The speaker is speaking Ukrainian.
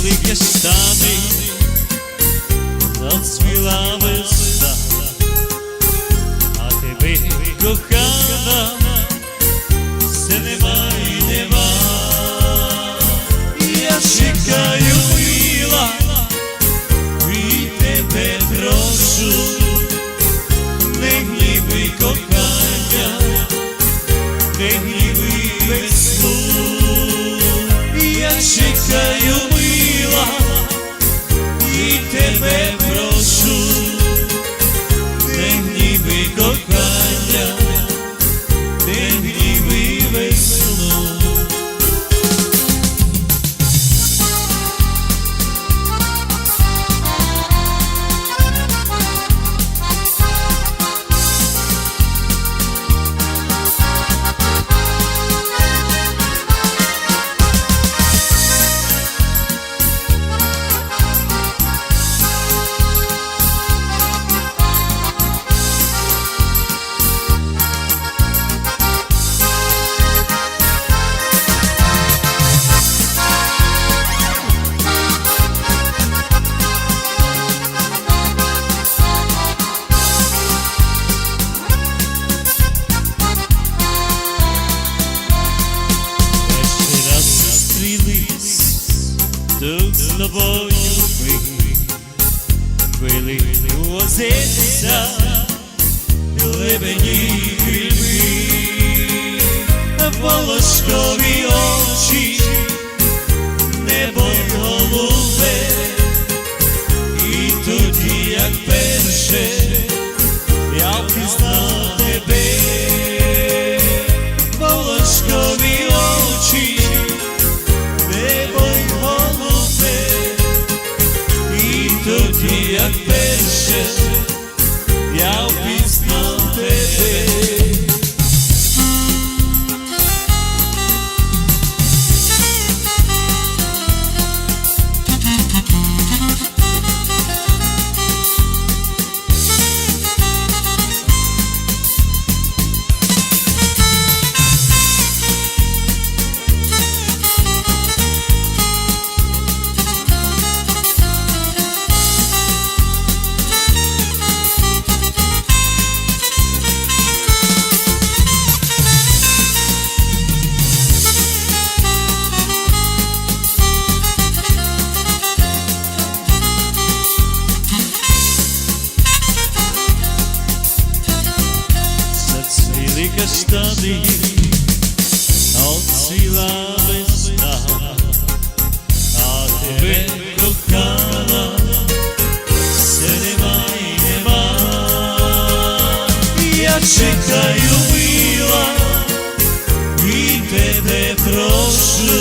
каштани, зацвіла весна, а тебе, кохана, все нема і нема. Я чекаю мила, і тебе прошу, не гніби кохання, не гніби весну. Чекаю і тут з тобою ми, били у лебені гриби, волошкові ostavi Od sila vesna A tebe kochana Se ne nema ne nema. Ja čekaj ljubila I tebe prošla.